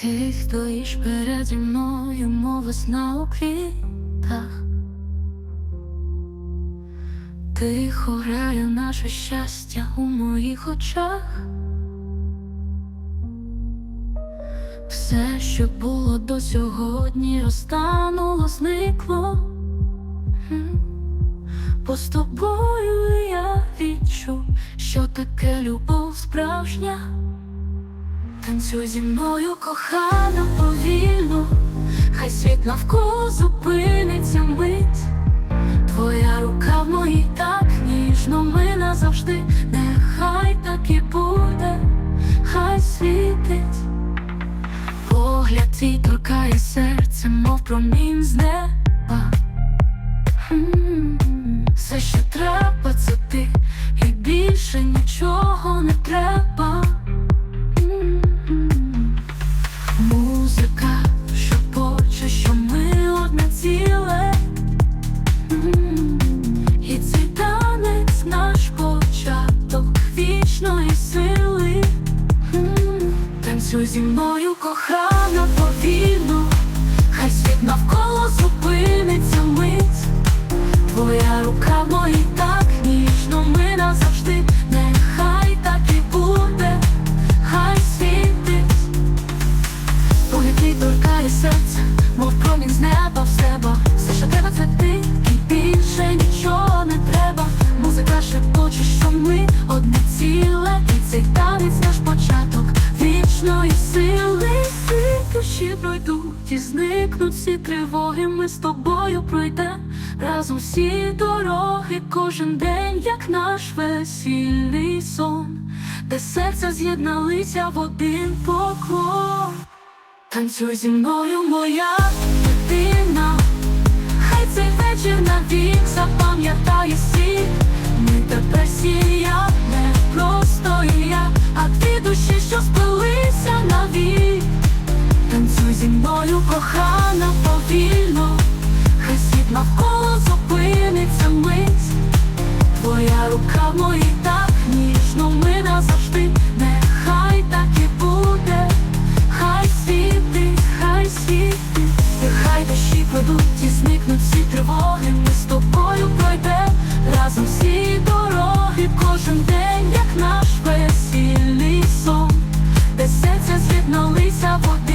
Ти стоїш переді мною, мов весна у квітах. Тихо грає наше щастя у моїх очах. Все, що було до сьогодні, розтануло, зникло. Бо з тобою я відчув, що таке любов справжня. Танцюй зі мною, кохана, повільно, хай світ навколо зупиниться мить. Твоя рука в моїй так ніжно, ми назавжди, нехай так і буде, хай світить. Погляд твій торкає серце, мов промінь з неба. Все, що треба, це ти, Танцюй зі мною, кохана, повільно, хай світ навколо пройдуть і зникнуть всі тривоги. Ми з тобою пройдем разом всі дороги, кожен день, як наш весільний сон, де серця з'єдналися в один поклон. Танцюй зі мною, моя дитина, хай цей вечір навік запам'ятає всіх. Ми тепер сія, кохана повільно, хай світ навколо зупиниться мить, твоя рука в моїй так ніжно ми назавжди, нехай так і буде, хай світи, хай світи, нехай дощі пройдуть і зникнуть всі тривоги, ми з тобою пройде разом всі дороги, кожен день, як наш весільний сон, де серця з'єдналися води.